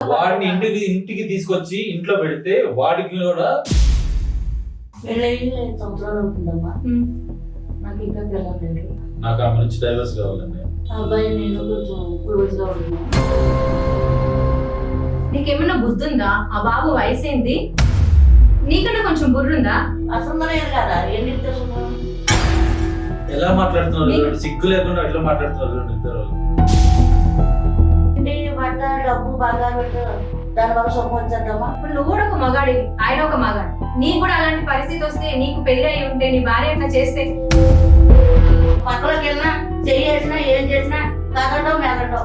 వాడిని ఇంటికి ఇంటికి తీసుకొచ్చి ఇంట్లో పెడితే వాడికి కూడా. నాకు ఇంకా పిల్లలు లేరు నాకు ఆమె నుంచి డైవర్స్ కావాలండి. ఆ అబ్బాయి నేను కొంచెం క్లోజ్గా ఉంటున్నాను నీకేమన్నా బుద్ధి ఉందా ఆ బాబు వయసు ఏంది నీకన్నా కొంచెం బుర్రుందా? అసలు లేదు కదా ఎన్ని ఇద్దరు ఎలా మాట్లాడుతున్నారు. సిగ్గు లేకుండా ఎట్లా మాట్లాడుతున్నారు ఇద్దరు డబ్బు బాగా పెట్టు. సొమ్ము వచ్చేద్దామా? ఇప్పుడు నువ్వు కూడా ఒక మగాడివి ఆయన ఒక మగాడు. నీకు కూడా అలాంటి పరిస్థితి వస్తే నీకు పెళ్ళి అయి ఉంటే నీ భార్య అట్లా చేస్తే? పక్కలోకి వెళ్ళినా చెయ్యి వేసినా ఏం చేసినా కదటం మెదటం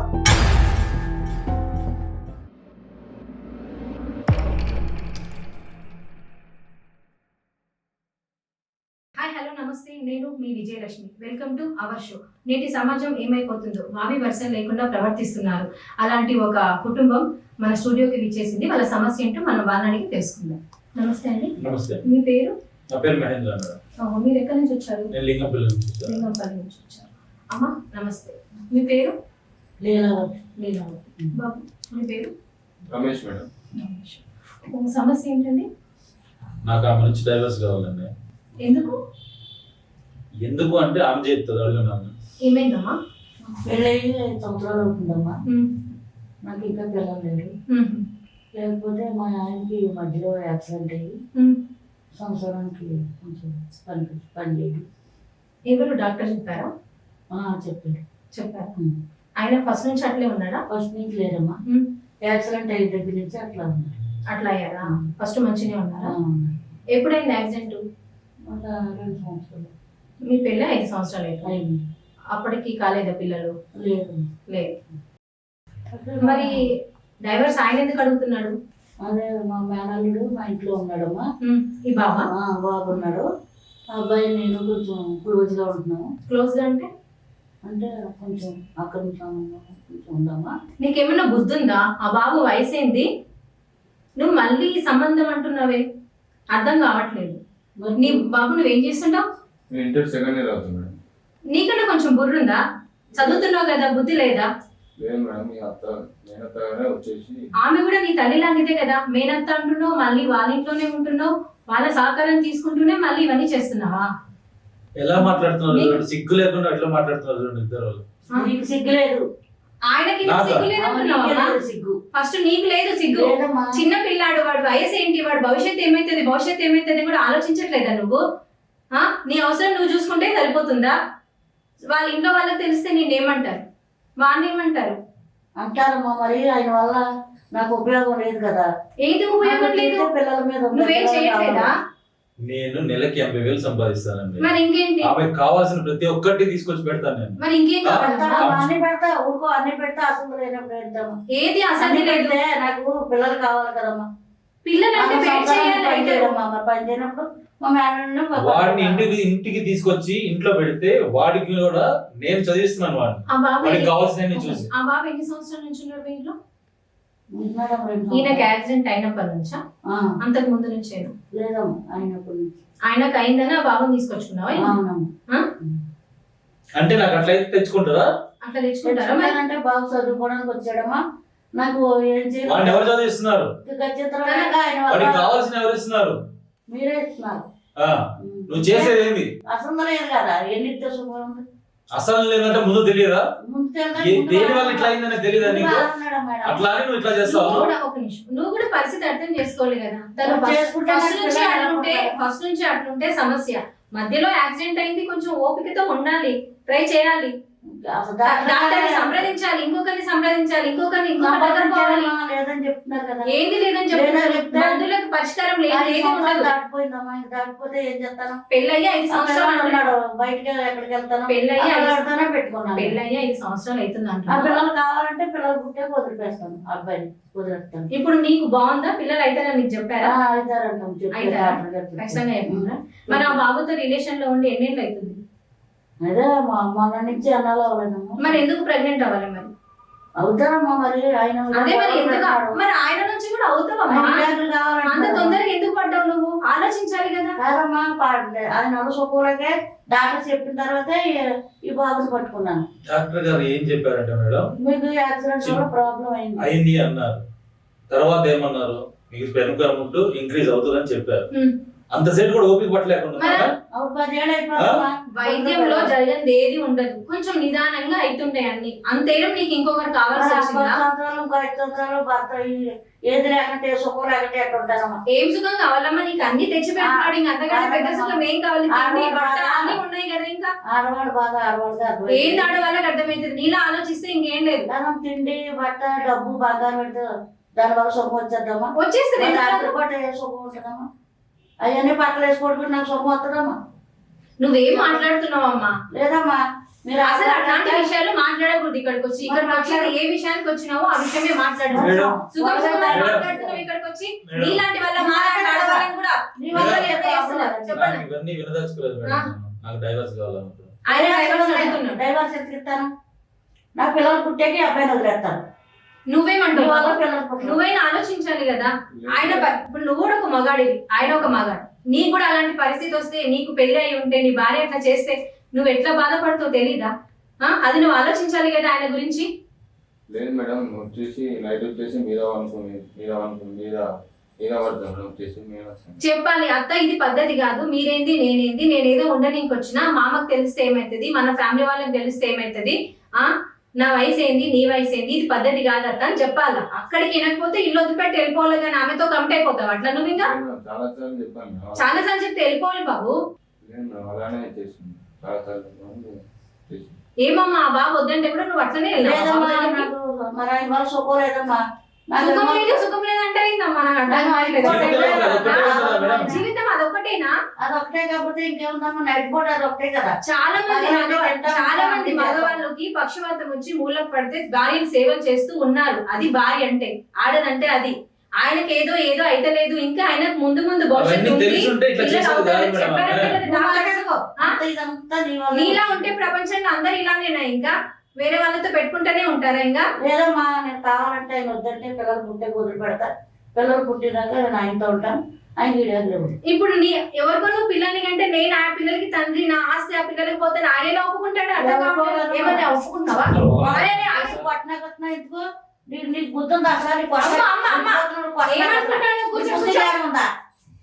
Vijayalakshmi. Welcome to our show నేటి సమాజం ఏమైపోతుందో వావి వర్షం లేకుండా ప్రవర్తిస్తున్నారు. అలాంటి ఒక కుటుంబం మన స్టూడియోకి విచ్చేసింది. వాళ్ళ సమస్య ఏంటో మనం వాళ్ళని తెలుసుకుందాం. నమస్తే అండి. నమస్తే. మీ పేరు? నా పేరు మహేంద్ర ఓహో, మీరు ఎక్కడి నుంచి వచ్చారు? నేను లింగంపల్లి నుంచి వచ్చాను. లింగంపల్లి నుంచి వచ్చారు. అమ్మ నమస్తే. మీ పేరు? లీలావతి లీలావతి బాబు. మీ పేరు? రమేష్ మేడం. రమేష్. ఒక సమస్య ఏంటండి? నాకు ఆమె నుంచి డైవర్స్ కావాలండి. ఎందుకు? ఎందుకు అంటే ఆమె చెప్తుంది అడుగున్నాను ఏమైందమ్మా? పెళ్ళయి సంవత్సరాలు అవుతుందమ్మా. ఉమ్, నాకు ఇంకా పిల్లలు ఉమ్, లేకపోతే మా ఆయనకి మధ్యలో యాక్సిడెంట్ అయ్యి. సంవత్సరానికి కొంచెం పని పని చేయడు. ఎవరు డాక్టర్ చెప్పారా? చెప్పారు. ఉమ్. ఆయన ఫస్ట్ నుంచి అట్లే ఉన్నాడా? ఫస్ట్ నుంచి లేరమ్మా. యాక్సిడెంట్ అయిన దగ్గర నుంచి అట్లా ఉన్నారు. అట్లా అయ్యారా. ఫస్ట్ మంచిగా ఉన్నారా. ఎప్పుడైంది యాక్సిడెంట్? రెండు సంవత్సరాలు. మీ పెళ్ళి ఐదు సంవత్సరాలు అయింది అప్పటికి కాలేదా పిల్లలు? లేదు. లేదు. మరి డైవర్స్ ఆయన ఎందుకు అడుగుతున్నాడు? అదే మా మేనల్లుడు మా ఇంట్లో ఉన్నాడమ్మా. ఈ బాబా? బాబు ఉన్నాడు. అబ్బాయి నేను కొంచెం క్లోజ్గా ఉంటున్నాము. క్లోజ్గా అంటే? అంటే కొంచెం అక్కడ కొంచెం ఉందామా నీకేమన్నా బుద్ధి ఉందా ఆ బాబు వయసు ఏంది నువ్వు మళ్ళీ సంబంధం అంటున్నావే. అర్థం కావట్లేదు. మరి నీ బాబు నువ్వేం చేస్తుంటావు? ఇంటర్ సెకండ్ ఇయర్ అవుతుంది నీకన్నా కొంచెం బుర్రుందా? చదువుతున్నావు కదా బుద్ధి లేదా? లేదు మేడం మీ అత్త నేనత్తగానే వచ్చేసి ఆమె కూడా నీ తల్లి లాంటిదే కదా. మేనత్త అంటున్నావు మళ్ళీ వాళ్ళ ఇంట్లోనే ఉంటున్నావు వాళ్ళ సహకారం తీసుకుంటూనే మళ్ళీ ఇవన్నీ చేస్తున్నావా? ఎలా మాట్లాడుతున్నారు నీకు- చూడండి. సిగ్గు లేకుండా ఎట్లా మాట్లాడుతున్నారు చూడండి ఇద్దరు నీకు సిగ్గులేదు ఆయనకి నాకా? సిగ్గు నీకే లేదంటున్నావా లేదు సిగ్గు. ఫస్ట్ నీకు లేదు సిగ్గు. లేదమ్మా. చిన్న పిల్లాడు వాడు వయసు ఏంటి వాడు భవిష్యత్తు ఏమైతుంది భవిష్యత్తు ఏమైతుంది కూడా ఆలోచించట్లేదా నువ్వు? నీ అవసరం నువ్వు చూసుకుంటే సరిపోతుందా? వాళ్ళ ఇంట్లో వాళ్ళకి తెలిస్తే నేనేమంటారు వాళ్ళని ఏమంటారు? అంటారమ్మా మరి ఆయన వల్ల నాకు ఉపయోగం లేదు కదా. ఏది ఉపయోగం నాకు లేదు? పిల్లల మీద నువ్వేం పిల్లలు చేయట్లేదా? కావాలి. నేను నెలకి ఎనభై వేలు సంపాదిస్తానండి. మరి ఇంకేంటి? ఆమెకు కావాల్సిన ప్రతి ఒక్కటి తీసుకొచ్చి పెడతాను నేను. మరి ఇంకేం అన్ని పెడతా ఊరుకో అన్ని పెడతా అసలు లేనప్పుడు పెడతాము ఏది అసలు లేదు. నాకు పిల్లలు కావాలి కదమ్మా. సంసారానికి చేయాలి పని అయితే చేయడమ్మా మరి పని చేయనప్పుడు. వాడిని ఇంటికి ఇంటికి తీసుకొచ్చి ఇంట్లో పెడితే వాడికి కూడా నేను చదివిస్తున్నాను వాడిని. బాబు కావాల్సిన చూసి. ఆ బాబు ఎన్ని సంవత్సరాల నుంచి ఉన్నాడు ఇంట్లో ఈయనకి. యాక్సిడెంట్ అయినప్పటి నుంచా? ఆ, అంతకు ముందు నుంచేనా లేదమ్మా అయినప్పటి నుంచి. ఆయనకు అయిందని ఆ బాబుని తీసుకొచ్చుకున్నావా అంటే నాకు అట్లయితే తెచ్చుకుంటారా? అట్లా తెచ్చుకుంటారా తెచ్చుకుంటానంటే బాబు చదువుకోవడానికి వచ్చాడమ్మా. నాకు ఏం వాడిని ఎవరు చదివిస్తున్నారు? కావాల్సిన ఎవరు ఇస్తున్నారు? మీరే ఇస్తున్నారు. ఆ, నువ్వు చేసేది ఏంది? అసలు లేదు కదా? ఎన్ని? అసలు లేదంటే ముందు తెలియదా? దేని వల్ల. ఇట్లా అయిందని తెలియదా నీకు. అట్లా అని నువ్వు ఇట్లా చేస్తావు? కూడా ఒక నిమిషం. నువ్వు కూడా పరిస్థితి అర్థం చేసుకోవాలి కదా. తను ఫస్ట్ నుంచి అట్లుంటే ఎలా ఫస్ట్ నుంచి అట్లుంటే సమస్య. మధ్యలో యాక్సిడెంట్ అయింది కొంచెం ఓపికతో ఉండాలి. ట్రై చేయాలి. డాక్టర్ని డాక్టర్ సంప్రదించాలి ఇంకొకరిని సంప్రదించాలి ఇంకొకరిని లేదని చెప్తున్నారు కదా. ఏది లేదని లేదా చెప్తున్నారు చెప్తే- మందులకు పరిష్కారం లేదు ఏది ఉండదు. దాటిపోయిందమ్మా. దాటిపోతే ఏం చేస్తాను? పెళ్ళయ్యి ఐదు సంవత్సరాలు. ఉన్నాడు? బయటికి ఎక్కడికి వెళ్తాను? పెళ్ళయ్యి అక్కడితోనే పెట్టుకున్నాను. పెళ్ళయ్యి ఐదు సంవత్సరాలు అవుతుంది ఆ పిల్లలు కావాలంటే పిల్లలు పుట్టే వదిలిపేస్తాను అబ్బాయిని వదిలేస్తాను ఇప్పుడు నీకు బాగుందా? పిల్లలు అయితే నీకు చెప్పారా? అవుతారంటాం. ఖచ్చితంగా చెప్పారా మరి ఆ బాబుతో రిలేషన్లో ఉండి ఎన్నేళ్ళు అవుతుంది? అదే మా మొన్న నుంచి అన్నాలో అవ్వలేదమ్మా మరి ఎందుకు ప్రెగ్నెంట్ అవ్వాలి మరి? అవుతారమ్మా మరి ఆయన అదే మరి ఎందుకు. మరి ఆయన నుంచి కూడా విడాకులు అంత. తొందరగా ఎందుకు పడ్డావు నువ్వు? ఆలోచించాలి కదా. కాదమ్మా ఆయన అలసోకోలేకే డాక్టర్ చెప్పిన తర్వాతే ఈ- బాబుని పట్టుకున్నాను. డాక్టర్ గారు ఏం చెప్పారంటే మేడం? మీకు యాక్సిడెంట్ వల్ల ప్రాబ్లం అయింది. అయింది అన్నారు. తర్వాత ఏమన్నారు? మీకు పెనుక ఇంక్రీజ్ అవుతుందని చెప్పారు. అంతసేపు కూడా ఓపిక పట్టలేకుండా వైద్యంలో జరిగింది ఏది ఉండదు. కొంచెం నిదానంగా అవుతుంటాయి అన్ని. అంతేరం నీకు ఇంకొకరు కావాల్సి ఏది లేకుంటే సుఖం లేకుంటే ఉంటానమ్మా ఏం సుఖం కావాలమ్మా? నీకు అన్ని తెచ్చి పెట్టినాడు ఇంకా అంతకంటే పెద్ద ఆ, సుఖం ఏం కావాలి? ఆ, తిండి ఆ, బట్ట ఆ, అన్ని ఉన్నాయి కదా ఇంకా. ఆడవాడు బాధ ఆడవాడిగా ఏం ఆడవాళ్ళకి అర్థమైతుంది? నీలా ఆలోచిస్తే ఇంకేం లేదు. తిండి బట్ట డబ్బు బంగారం పెడితే దాని వల్ల సుఖం వచ్చేద్దామా? వచ్చేస్తుంది? రాత్రి పూట సుఖం ఉంటుందమ్మా? అవన్నీ పక్కన వేసుకోవడం నాకు సుఖం వస్తుందమ్మా నువ్వేం మాట్లాడుతున్నావు అమ్మా లేదమ్మా మీరు అసలు అట్లాంటి ఆడవాళ్ళంటే విషయాలు మాట్లాడకూడదు ఇక్కడికి వచ్చి. ఇక్కడికి వచ్చి ఏ విషయానికి వచ్చినావో ఆ విషయమే మాట్లాడు. సుఖం. మాట్లాడుతున్నావు ఇక్కడికి వచ్చి. నీలాంటి వల్ల మాట్లాడే. ఆడవాళ్ళని కూడా? చెప్పండి. నాకు ఇవన్నీ వినదలుచుకోలేదు మేడం. నాకు డైవర్స్ కావాలనుకుంటున్నాను. ఆయన డైవర్స్ అడుగుతున్నాడు డైవర్స్ ఎందుకు ఇస్తాను నా పిల్లలు పుట్టేకి అబ్బాయిని వదిలేస్తాను. నువ్వేమంటావు. నువ్వైనా ఆలోచించాలి కదా? ఆయన ఇప్పుడు నువ్వు కూడా ఒక మగాడివి. ఆయన ఒక మగాడు. నీకు కూడా అలాంటి పరిస్థితి వస్తే నీకు పెళ్ళి అయి ఉంటే నీ భార్య అట్లా చేస్తే నువ్వు ఎట్లా బాధపడతావు తెలీదా? ఆ? అది నువ్వు ఆలోచించాలి కదా ఆయన గురించి? లేదు మేడం వచ్చేసి మీద అనుకుని మీద అనుకుని మీద చెప్పాలి అత్త ఇది పద్ధతి కాదు. మీరేంది నేనేంది? నేనేదో ఉండనీకి వచ్చినా మామకు తెలిస్తే ఏమైతుంది? మన ఫ్యామిలీ వాళ్ళకి తెలిస్తే ఏమైతుంది? ఆ? నా వయసు ఏంది నీ వయసు ఏంది ఇది పద్ధతి కాదు అత్త అని చెప్పాలా? అక్కడికి వినకపోతే ఇల్లు వదిలిపెట్టి వెళ్ళిపోవాలి కానీ ఆమెతో కంప్ట్ అయిపోతావు. అట్లా నువ్వు ఇంకా? చాలా సార్లు చెప్తే వెళ్ళిపోవాలి బాబు. ఏమమ్మా ఆ బాబు వద్దంటే కూడా నువ్వు అట్లనే వెళ్ళావా? సుఖం లేదు సుఖం ఉంటుందా మేడం? జీవితం అదొక్కటేనా? అదొకటే కాకపోతే ఇంకేముందమ్మా? నైట్ పూట అదొకటే కదా. చాలా మంది అంటే చాలా మంది అంటే మగవాళ్ళకి పక్షవాతం వచ్చి మూలకు పడితే భార్యను సేవలు చేస్తూ ఉన్నారు. అది భార్య అంటే ఆడదంటే అది. ఆయనకి ఏదో ఏదో అయితే లేదు. ఇంకా ఆయనకు ముందు ముందు భవిష్యత్తు. నీలా ఉంటే ప్రపంచంలో అందరు ఇలానేనా ఇంకా? వేరే వాళ్ళతో పెట్టుకుంటూనే ఉంటారా ఇంకా? లేదమ్మా నేను కావాలంటే ఆయన వద్దంటే పిల్లలు పుట్టే వదిలి పెడతా. పిల్లలు పుట్టినాక నేను ఆయనతో ఉంటాను ఆయన లేవు ఇప్పుడు నీ ఎవరికో నువ్వు పిల్లల్ని కంటే నేను ఆ పిల్లలకి తండ్రి నా ఆస్తి ఆ పిల్లలకి పోతే ఆయన ఒప్పుకుంటాడు. ఏమన్నా ఒప్పుకుంటావా? కొట్టినా కొట్టినా ఎందుకు నీకు ఉందా అసలు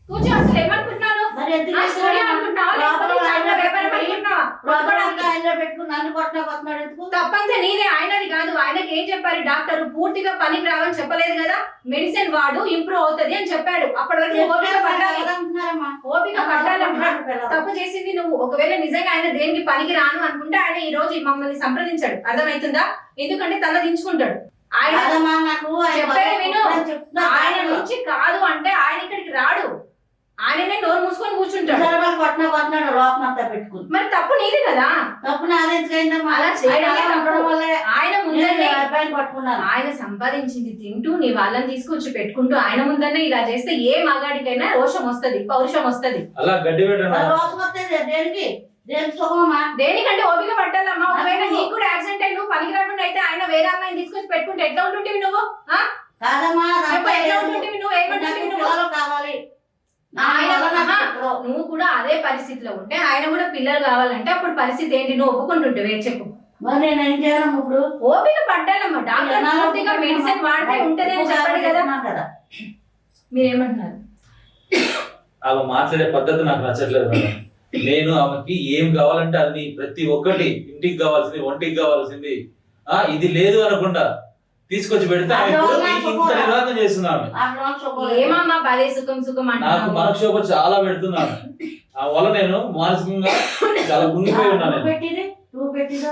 కూర్చో అసలు ఏమనుకుంటున్నాను తప్పంతా నీదే ఆయనది కాదు. ఆయనకి ఏం చెప్పారు డాక్టర్? పూర్తిగా పనికి రావని చెప్పలేదు కదా? మెడిసిన్ వాడు ఇంప్రూవ్ అవుతది అని చెప్పాడు. అప్పటి వరకు ఓపిక. తప్పు చేసింది నువ్వు. ఒకవేళ నిజంగా ఆయన దేనికి పనికి రాను అనుకుంటే ఆయన ఈ రోజు మమ్మల్ని సంప్రదించాడు. అర్థమవుతుందా ఎందుకంటే తల దించుకుంటాడు. ఆయన విను. నుంచి కాదు అంటే ఆయన ఇక్కడికి రాడు ఆయననే నోరు కొట్టినా కొట్టినాడు లోపం అంతా పెట్టుకుని మరి తప్పు నీది కదా. తప్పు నాది ఎందుకైందమ్మా అలా ఆయన. వల్లే అబ్బాయిని పట్టుకున్నాను. ఆయన సంపాదించింది తింటూ నీ వాళ్ళని తీసుకొచ్చి పెట్టుకుంటూ ఆయన ముందరనే ఇలా చేస్తే ఏ మగాడికైనా రోషం వస్తది పౌరుషం వస్తది. అలా గడ్డి పెట్టండి మరి రోజు వస్తే దేనికి? దేనికంటే ఓపిక పట్టాలమ్మా ఒకవేళ నీకు కూడా యాక్సిడెంట్ అయి నువ్వు పనికి రాకుండా అయితే ఆయన వేరే అమ్మాయిని తీసుకొచ్చి పెట్టుకుంటే ఎట్లా ఉంటుంటివి నువ్వు? కాదమ్మా ఎట్లా. ఉంటుంటివి నువ్వు? నాకు ఏమంటుంటివి నువ్వు? పిల్లలు కావాలి. నువ్వు కూడా అదే పరిస్థితిలో ఉంటే ఆయన కూడా పిల్లలు కావాలంటే అప్పుడు పరిస్థితి ఏంటి? నువ్వు ఒప్పుకుంటుంటే చెప్పు. మరి నేను ఏం చేయాలమ్మా ఇప్పుడు? ఓపిక డాక్టర్ పూర్తిగా మెడిసిన్ వాడితే ఉంటది అని చెప్పాడు కదా. కదా? మీరేమంటున్నారు? ఆమె మాట్లాడే పద్ధతి నాకు నచ్చట్లేదు మేడం. నేను ఆమెకి ఏం కావాలంటే అది ప్రతి ఒక్కటి ఇంటికి కావాల్సింది ఒంటికి కావాల్సింది. ఆ ఇది లేదు అనకుండా తీసుకొచ్చి పెడితే చేస్తున్నాను. ఏమమ్మా పదే సుఖం సుఖం నాకు మనక్షోభ చాలా పెడుతున్నాను ఆ వల్ల నేను మానసికంగా చాలా కుంగిపోయి ఉన్నాను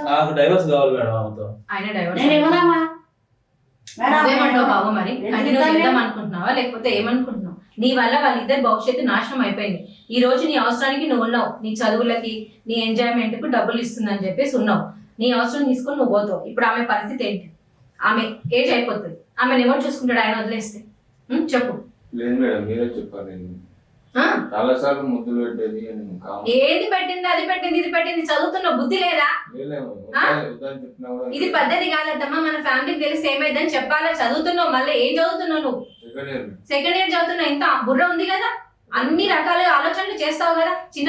నాకు డైవర్స్ కావాలి మేడం ఆమెతో. ఆయన డైవర్స్ బాబు మరి? అనుకుంటున్నావా? లేకపోతే ఏమనుకుంటున్నావు? నీ వల్ల వాళ్ళిద్దరు భవిష్యత్తు నాశనం అయిపోయింది. ఈ రోజు నీ అవసరానికి నువ్వు ఉన్నావు. నీ చదువులకి నీ ఎంజాయ్మెంట్కు డబ్బులు ఇస్తుందని చెప్పేసి ఉన్నావు. నీ అవసరం తీసుకొని నువ్వు పోతావు. ఇప్పుడు ఆమె పరిస్థితి ఏంటి? ఆమె ఏజ్ అయిపోతుంది. ఆమెను ఎవరు చూసుకుంటాడు? ఆయన వదిలేస్తే. చెప్పు. లేదు మేడం మీరే చెప్పాలి ఆ? చాలా సార్లు ముద్దులు పెట్టేది ఏది పెట్టింది? అది పెట్టింది ఇది పెట్టింది చదువుతున్న బుద్ధి లేదా? ఇది పద్ధతి కాదమ్మా మన ఫ్యామిలీకి తెలిసి ఏమైందని చెప్పాలా? చదువుతున్నావు మళ్ళీ ఏం చదువుతున్నావు నువ్వు? సెకండ్ ఇయర్ సెకండ్ ఇయర్ చదువుతున్నావు ఇంత బుర్ర ఉంది కదా? అన్ని రకాల ఆలోచనలు చేస్తావు కదా? చిన్న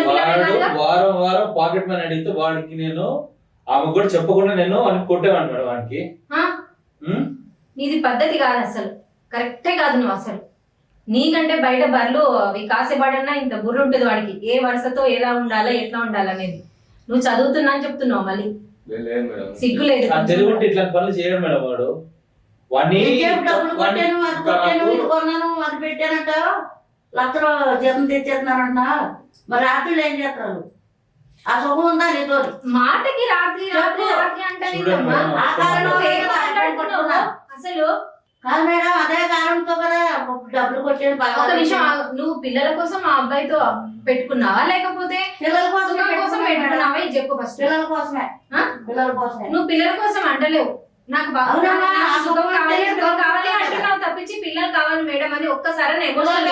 వారం వారం పాకెట్ మనీ అడిగితే వాడికి నేను ఆమె కూడా చెప్పకుండా నేను అని కొట్టేవాడిని మేడం వాడికి? నీది పద్ధతి కాదు అసలు. కరెక్టే కాదు నువ్వు అసలు. నీకంటే బయట బర్రెలు అవి కాసేపడన్నా ఇంత బుర్ర ఉంటుంది వాడికి. ఏ వరుసతో ఎలా ఉండాలా ఎట్లా ఉండాలి అనేది. నువ్వు చదువుతున్నా అని చెప్తున్నావు మళ్ళీ. సిగ్గు లేదు. ఆ తెలుగు ఉంటే ఇట్లాంటి పనులు చేయడం మేడం వాడు. వాడిని ఇంకేం డబ్బులు వాడిని కొట్టాను అది కొట్టాను ఇది కొన్నాను అది పెట్టానంట. లక్షలో జీతం తెచ్చేస్తున్నారంట. మరి రాత్రులు ఏం చేస్తారు? ఆ సుఖం ఉందా నీతో? మాటకి రాత్రి రాత్రి. రాత్రి అంటే ఆ కారణం అసలు? కాదు మేడం అదే కారణంతో కదా. డబ్బులు కొట్టాను ఒక నిమిషం ఆగు. నువ్వు పిల్లల కోసం ఆ అబ్బాయితో పెట్టుకున్నావా? లేకపోతే పిల్లల కోసం పెట్టుకున్నావా? ఇది చెప్పు ఫస్ట్ పిల్లల కోసమే. ఆ? పిల్లల కోసమే. నువ్వు పిల్లల కోసం అంటలేవు. నాకు సుఖం కావాలి అంటే సుఖం కావాలి అంటున్నావు తప్పించి పిల్లలు కావాలి మేడం అని ఒక్కసారి ఎమోషన్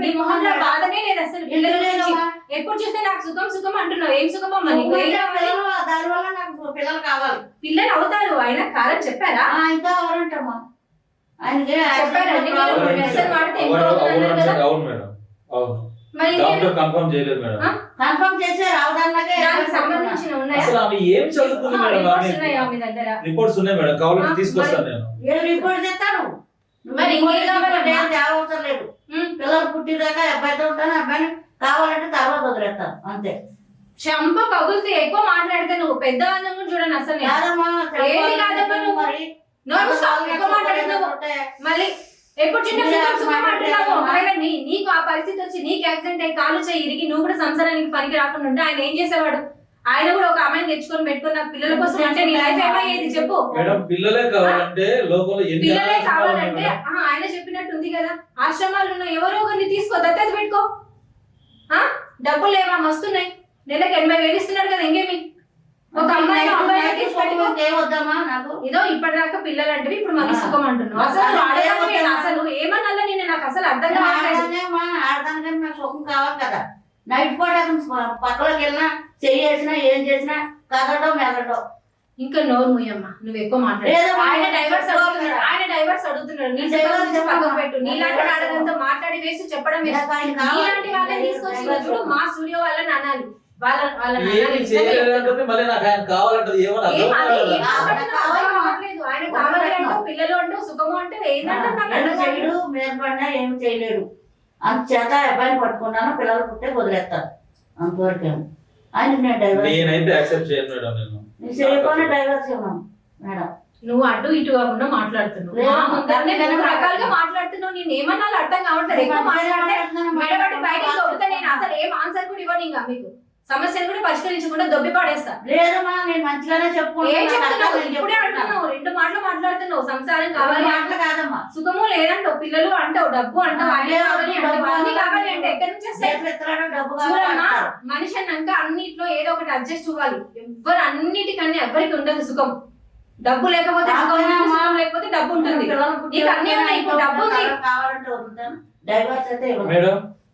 నీ మొహంలో. బాధనే లేదు అసలు పిల్లల గురించి? ఎప్పుడు చూస్తే నాకు సుఖం సుఖం అంటున్నావు? ఏం సుఖం అమ్మా? నీకు ఏం కావాలి? పిల్లలు, దానివల్ల నాకు పిల్లలు కావాలి. పిల్లలు అవుతారు. ఆయన కాదని చెప్పారా? ఆ, ఇంకా ఎవరంటమ్మా ఆయనకి చెప్పారండి. మీరు. మెసేజ్ వాడితే అవును ఉన్నారు కదా? అంటే అవును మేడం. అవును. మరి ఇంకేం? డాక్టర్ కన్ఫర్మ్ చేయలేదు మేడం ఆ? కన్ఫర్మ్ చేసి రావడానికే సంబంధించిన ఉన్నాయా అసలు ఆమె ఏం చదువుకుంది మేడం రిపోర్ట్స్ ఆమె ఉన్నాయా మీ దగ్గర రిపోర్ట్స్ ఉన్నాయి మేడం కావాలంటే ఆ, తీసుకొస్తాను నేను ఏ రిపోర్ట్ చేస్తాను మరి? అవసరం లేదు. పిల్లలు పుట్టిదాకా అబ్బాయితో ఉంటాను అబ్బాయిని కావాలంటే తర్వాత వదిలేస్తాను అంతే చంప పగులుతూ ఎక్కువ మాట్లాడితే నువ్వు పెద్ద కూడా చూడండి అసలు. కాదమ్మా ఏది కాదమ్మా నువ్వు? మరి మూసుకో, ఎక్కువ మాట్లాడుతున్నావు మళ్ళీ ఎప్పుడు చిన్న మీరు సుఖం సుఖం మాట్లాడే అంటున్నావు అమ్మా. ఒకవేళ నీ నీకు ఆ పరిస్థితి వచ్చి నీకు యాక్సిడెంట్ అయ్యి కాలు చేయి ఇరిగి నువ్వు కూడా సంసారానికి పనికి రాకుండా ఉంటే ఆయన ఏం చేసేవాడు? ఆయన కూడా ఒక అమ్మాయిని తెచ్చుకొని పెట్టుకున్న పిల్లల కోసం అంటే నీ లైఫ్ ఏమయ్యేది చెప్పు. మేడం పిల్లలే కావాలంటే లోకంలో పిల్లలే కావాలంటే ఆయన చెప్పినట్టు ఉంది కదా. ఆశ్రమాలు ఉన్నాయి ఎవరో ఒకరిని తీసుకో దత్తత పెట్టుకో. ఆ? డబ్బులు లేవా? మస్తున్నాయి. నెలకు ఎనభై వేలు ఇస్తున్నాడు కదా ఇంకేమి? ఒక అమ్మాయి అబ్బాయి తీసి పెట్టుకో ఏమొద్దమ్మా నాకు? ఇదో ఇప్పటిదాకా పిల్లలు అంటే ఇప్పుడు మళ్ళీ. సుఖం అంటున్నావు అసలు కదా. అసలు ఏమన్నా నేను నాకు అసలు అర్థం కావట్లేదు. ఆడదానికని నాకు సుఖం కావాలి కదా. నైట్ పూట పక్కలోకి వెళ్ళినా చెయ్యి వేసినా ఏం చేసినా కదలడం మెదలడం. ఇంకా నోరు ముయ్యమ్మ నువ్వు ఎక్కువ మాట్లాడు ఆయన నేను డైవర్స్ అడుగుతున్నాడు. ఆయన డైవర్స్ అడుగుతున్నాడు. నీ నేను డైవర్స్ పక్కకు. పెట్టు. నేను నీలాంటి వాళ్ళంతా మాట్లాడి వేసి చెప్పడం. నీలాంటి వాళ్ళని తీసుకొచ్చి చూడు మా స్టూడియో వాళ్ళని అనాలి. వాళ్ళ అనాలి ఏమి నిజమే చేయలేదంటే మళ్ళీ నాకు ఆయన కావాలంటది ఏమని. ఆయన పిల్లలు అంటూ సుఖము అంటే. చేయడు మేల్పడినా ఏం చేయలేడు. అంతచేత అబ్బాయిని పట్టుకున్నాను పిల్లలు పుట్టే వదిలేస్తాను అంతవరకు. ఆయన నేను డైవర్స్ నేనైతే యాక్సెప్ట్ చేయను మేడం నేను. నేను చేయకుండా డైవర్స్ ఇవ్వను మేడం. నువ్వు అటు ఇటు కాకుండా మాట్లాడుతున్నావు. మూడు రకాలుగా మాట్లాడుతున్నా. మాట్లాడుతున్నావు. నేను ఏమన్నా అర్థం కావట్లేదు. ఎక్కువ మాట్లాడితే మెడబట్టి బయటికి నేను అసలు ఏం ఆన్సర్ కూడా ఇవ్వను ఇంకా మీకు. సమస్యను కూడా పరిష్కరించకుండా దొబ్బి పడేస్తా. లేదమ్మా నేను మంచిగానే ఏం చెప్తున్నావు? ఇప్పుడే. అంటున్నావు. రెండు మాటలు మాట్లాడుతున్నావు. సంసారం కావాలి మాటలు కాదమ్మా. సుఖము లేదంటావు పిల్లలు అంటావు డబ్బు అంటావు అన్నీ కావాలి అంటావు అన్ని కావాలి అంటే. ఎక్కడి నుంచి చూడమ్మా మనిషి అన్నాక అన్నిట్లో ఏదో ఒకటి అడ్జస్ట్ అవ్వాలి. ఎవ్వరు అన్నిటికన్నా ఎవరికి ఉండదు సుఖం. డబ్బు లేకపోతే సుఖం లేకపోతే డబ్బు ఉంటుంది. పిల్లలు పుట్టే నీకు అన్నీ ఉన్నాయి, ఇప్పుడు డబ్బు ఉంది. డైవర్స్ అయితే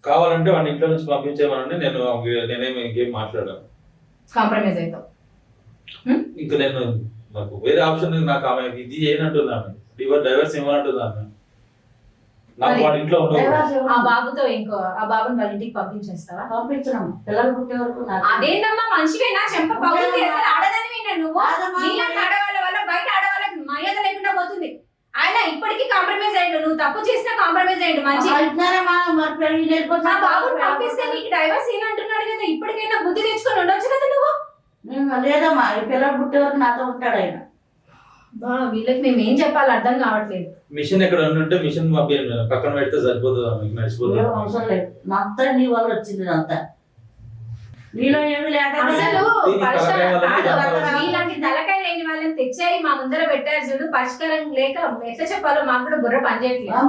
కావాలంటే వాడిని ఇంట్లో నుంచి పంపించేమనండి నేను నేనేమి ఇంకేం మాట్లాడాను. కాంప్రమైజ్ అవుతావు ఇంకా నేను నాకు వేరే ఆప్షన్ నాకు ఆమె ఇది చేయనంటుంది ఆమె డివర్ డైవర్స్ ఇవ్వనంటుంది ఆమె నాకు వాడి ఇంట్లో ఆ. బాబుతో ఇంకో ఆ బాబుని వాళ్ళ ఇంటికి పంపించేస్తావా? పంపించను. పిల్లలు పుట్టే వరకు మనిషివేనా? చెంప పగులు చేస్తారు? ఆడదాని విన్నా నువ్వు ఆడవాళ్ళ వల్ల బయట ఆడవాళ్ళకి మర్యాద లేకుండా పోతుంది. ఆయన ఇప్పటికీ కాంప్రమైజ్ అయ్యాడు. నువ్వు తప్పు చేసినా కాంప్రమైజ్ అయ్యాడు. మంచి లేకపోతే బాబుని పంపిస్తే నీకు డైవర్స్ ఏం అంటున్నాడు కదా. ఇప్పటికైనా బుద్ధి తెచ్చుకొని ఉండొచ్చు కదా నువ్వు? నేను లేదమ్మా. పిల్లలు పుట్టే వరకు నాతో ఉంటాడు ఆయన. బా, వీళ్ళకి మేము ఏం చెప్పాలి అర్థం కావట్లేదు. మిషన్ ఎక్కడ ఉంటే మిషన్ పక్కన పెడితే సరిపోతుంది? ఆమె నడిచిపోతుంది? ఏం అవసరం లేదు. అంతా నీ వల్ల వచ్చింది ఇదంతా నీలో ఏమి అసలు తలకాయ లేని వాళ్ళని తెచ్చాయి మా ముందర పెట్టారు చూడు పరిష్కారం లేక ఎట్లా చెప్పాలో మాకు కూడా బుర్ర పనిచేయట్లేదు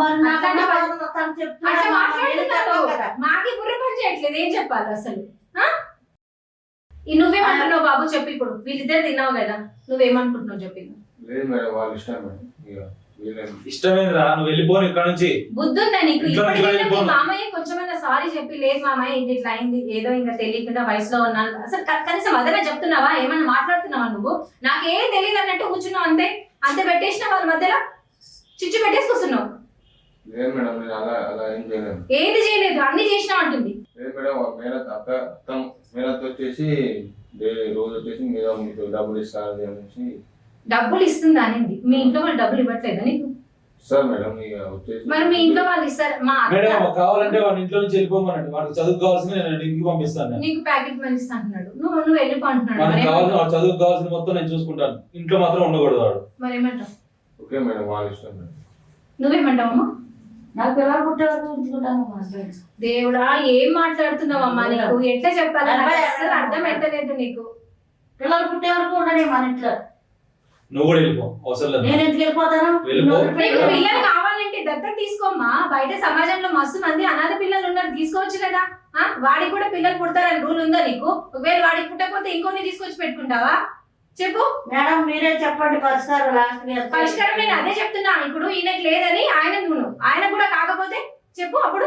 మాట్లాడుతున్నారు. మాకి బుర్ర పనిచేయట్లేదు ఏం చెప్పాలి అసలు? నువ్వేమంటున్నావు బాబు చెప్పి ఇప్పుడు వీళ్ళిద్దరు తిన్నావు కదా నువ్వేమనుకుంటున్నావు చెప్పి? లేదు మేడం వాళ్ళ ఇష్టం మేడం ఇష్టమేంద్రా నువ్వు వెళ్ళిపోను ఇక్కడ నుంచి. బుద్ధి ఉందా నీకు? ఇంట్లో నుంచి ఇప్పటికైనా మీ వెళ్ళిపోను. మామయ్య కొంచెమైనా సారీ చెప్పి లేదు మామయ్య ఇంటి ఇట్లా అయింది ఏదో ఇంకా తెలియకుండా వయసులో ఉన్నాను. అసలు క- కనీసం అదనే చెప్తున్నావా? ఏమన్నా మాట్లాడుతున్నావా నువ్వు? నాకేం తెలియదు అన్నట్టు కూర్చున్నావు అంతే. అంతే పెట్టేసిన వాళ్ళ మధ్యలో చిచ్చు పెట్టేసుకొస్తున్నావు. లేదు మేడం నేను అలా అలా ఏం చేయలేను ఏది చేయలేదు అన్ని చేసినావు అంటుంది. లేదు మేడం అత్తం వచ్చేసి డే- రోజు వచ్చేసి మీద మీకు డబ్బులు ఇస్తారు అనేసి డబ్బులు ఇస్తుందా అనింది. మీ ఇంట్లో వాళ్ళు డబ్బులు ఇవ్వట్లేదా నీకు? సార్ మేడం మరి మీ ఇంట్లో వాళ్ళు ఇస్తారు? మా మేడం కావాలంటే వాడి ఇంట్లో నుంచి వెళ్ళిపోమనండి. వాడికి చదువు కావాల్సింది నేను ఇంటికి పంపిస్తాను. నీకు ప్యాకెట్ మనీ ఇస్తా అంటున్నాడు. నువ్వు నువ్వు వెళ్ళిపో అంటున్నాడు కావాల్సిన వాడు చదువు మొత్తం నేను చూసుకుంటాను. ఇంట్లో మాత్రం ఉండకూడదు వాడు. మరి ఏమంటావు? ఓకే మేడం వాళ్ళ ఇష్టం మేడం. నువ్వేమంటావమ్మా? నాకు పిల్లలు ఉంచుకుంటాను దేవుడా ఏం మాట్లాడుతున్నావమ్మా నీకు? ఎట్లా చెప్పాలి అస్సలు అర్థమైతలేదు నీకు. పిల్లలు పుట్టే వరకు ఉండని మన ఇంట్లో. నువ్వు కూడా వెళ్ళిపో. అవసరం లేదు. నేను ఎందుకు వెళ్ళిపోతాను? వెళ్ళిపో. నీకు పిల్లలు- కావాలంటే దత్తత తీసుకోమ్మా. బయట సమాజంలో మస్తు మంది అనాథ పిల్లలు ఉన్నారు. తీసుకోవచ్చు కదా. ఆ? వాడికి కూడా పిల్లలు పుడతారని రూల్ ఉందా నీకు? ఒకవేళ వాడికి పుట్టకపోతే ఇంకోని తీసుకొచ్చి పెట్టుకుంటావా? చెప్పు. మేడం మీరే చెప్పండి పరిష్కారం లాస్ట్ పరిష్కారం నేను అదే చెప్తున్నా. ఇప్పుడు ఈయనకి లేదని ఆయన నువ్వు ఆయన కూడా కాకపోతే చెప్పు అప్పుడు.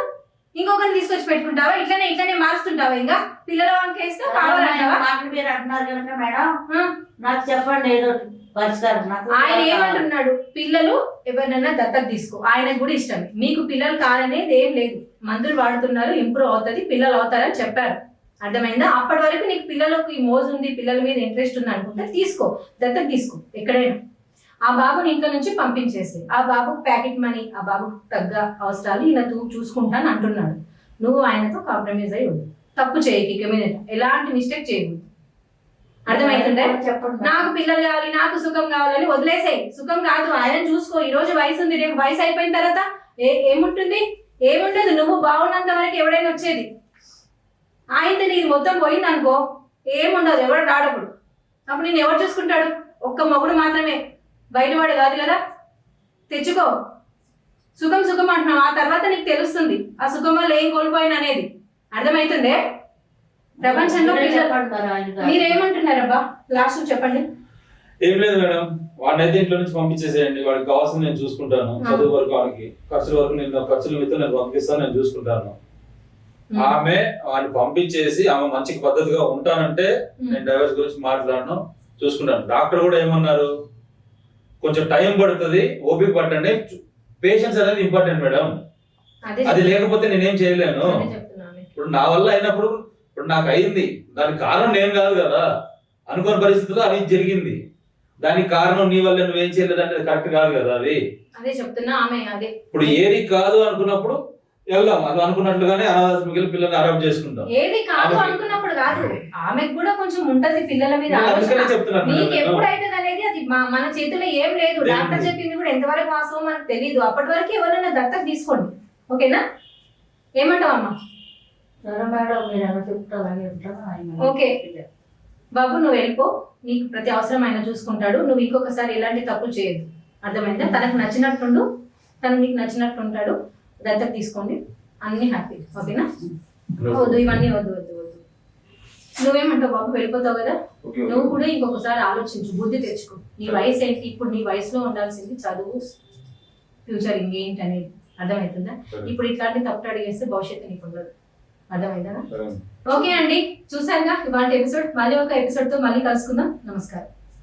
ఇంకొకరిని తీసుకొచ్చి పెట్టుకుంటావా? ఇట్లనే ఇట్లనే మారుస్తుంటావా ఇంకా? పిల్లల వంకేస్తే కావాలంటావా? మీరు అంటున్నారు కనుక మేడం. నాకు చెప్పండి ఏదో ఆయన ఏమంటున్నాడు? పిల్లలు ఎవరినైనా దత్తత తీసుకో. ఆయనకు కూడా ఇష్టం. మీకు పిల్లలు కాదనేది ఏం లేదు. మందులు వాడుతున్నారు ఇంప్రూవ్ అవుతుంది పిల్లలు అవుతారని చెప్పారు. అర్థమైందా? అప్పటి వరకు నీకు పిల్లలకు ఈ మోజు ఉంది పిల్లల మీద ఇంట్రెస్ట్ ఉంది అనుకుంటే తీసుకో. దత్తత తీసుకో ఎక్కడైనా. ఆ బాబుని ఇంట్లో నుంచి పంపించేసి ఆ బాబుకు ప్యాకెట్ మనీ ఆ బాబుకు తగ్గ అవసరాలు ఈయన తూ చూసుకుంటాను అంటున్నాడు. నువ్వు ఆయనతో కాంప్రమైజ్ అయ్యి తప్పు చేయకి ఇక మీద. ఎలాంటి మిస్టేక్ చేయకూడదు. అర్థమవుతుందే చెప్పండి నాకు పిల్లలు కావాలి నాకు సుఖం కావాలని వదిలేసేయి. సుఖం కాదు ఆయన చూసుకో ఈ రోజు వయసు ఉంది రేపు వయసు అయిపోయిన తర్వాత ఏ ఏముంటుంది? ఏముండదు నువ్వు బాగున్నంత వరకు ఎవడైనా వచ్చేది. ఆయనతో నీది మొత్తం పోయింది అనుకో ఏముండదు ఎవడు రాడప్పుడు అప్పుడు. నేను ఎవరు చూసుకుంటాడు? ఒక్క మొగుడు మాత్రమే. బయటవాడు కాదు కదా? తెచ్చుకో. సుఖం సుఖం అంటున్నావు. ఆ తర్వాత నీకు తెలుస్తుంది ఆ సుఖం వల్ల ఏం కోల్పోయిన అనేది. అర్థమవుతుందే ప్రపంచంలో. మీరేమంటున్నారబ్బా? లాస్ట్ చెప్పండి. ఏం లేదు మేడం. వాడిని అయితే ఇంట్లో నుంచి పంపించేసేయండి. వాడికి కావాల్సింది నేను చూసుకుంటాను. చదువు వరకు వాడికి. ఖర్చుల వరకు నేను ఖర్చుల మీద నేను పంపిస్తాను నేను చూసుకుంటాను. ఆమె వాడిని పంపించేసి ఆమె మంచి పద్ధతిగా ఉంటానంటే నేను డైవర్స్ గురించి మాట్లాడను చూసుకుంటాను. డాక్టర్ కూడా ఏమన్నారు? కొంచెం టైం పడుతుంది ఓపిక పట్టండి. పేషెన్స్ అనేది ఇంపార్టెంట్ మేడం. అదే అది లేకపోతే నేనేం చేయలేను. ఇప్పుడు నా వల్ల అయినప్పుడు ఇప్పుడు నాకు అయింది. దానికి కారణం నేను కాదు కదా. అనుకోని పరిస్థితుల్లో అది జరిగింది. దానికి కారణం నీ వల్ల నువ్వేం చేయలేదు అంటే కరెక్ట్ కాదు కదా అది. అదే చెప్తున్నా ఆమె అదే. ఇప్పుడు ఏది కాదు అనుకున్నప్పుడు వెళ్దాం. అది అనుకున్నట్లుగానే అనాథాశ్రమకి వెళ్ళి పిల్లల్ని అడాప్ట్ చేసుకుంటాం ఏది కాదు అనుకున్నప్పుడు కాదు. ఆమెకు కూడా కొంచెం ఉంటది పిల్లల మీద అందుకనే చెప్తున్నాను నీకు. ఎప్పుడైతుంది అనేది అది మా- మన చేతిలో ఏం లేదు. లేదు. డాక్టర్ చెప్పింది కూడా ఎంతవరకు వాస్తవం మనకు తెలియదు అప్పటి వరకు ఎవరైనా దత్తత తీసుకోండి. ఓకేనా? ఏమంటావు అమ్మా సరే మేడం మీరు ఎలా చెప్తారు అలాగే ఉంటాను ఆయన ఓకే. బాబు నువ్వు వెళ్ళిపో. నీకు ప్రతి అవసరం ఆయన చూసుకుంటాడు. నువ్వు ఇంకొకసారి ఎలాంటి తప్పులు చేయొద్దు. అర్థమైందా? తనకు నచ్చినట్టుండు. తను నీకు నచ్చినట్టు ఉంటాడు దత్తత తీసుకోండి. అన్ని హ్యాపీ. ఓకేనా? వద్దు ఇవన్నీ వద్దు వద్దు వద్దు. నువ్వేమంటావు బాబు? వెళ్ళిపోతావు కదా? నువ్వు కూడా ఇంకొకసారి ఆలోచించు. బుద్ధి తెచ్చుకో. నీ వయసు ఏంటి? ఇప్పుడు నీ వయసులో ఉండాల్సింది చదువు ఫ్యూచర్ ఇంకేంటి అనేది అర్థమవుతుందా. ఇప్పుడు ఇట్లాంటి తప్పుడు అడిగేస్తే భవిష్యత్తు నీకు ఉండదు. అర్థమైందా? ఓకే అండి. చూసారుగా ఇవాళ ఎపిసోడ్ మళ్ళీ ఒక ఎపిసోడ్తో మళ్ళీ కలుసుకుందాం. నమస్కారం.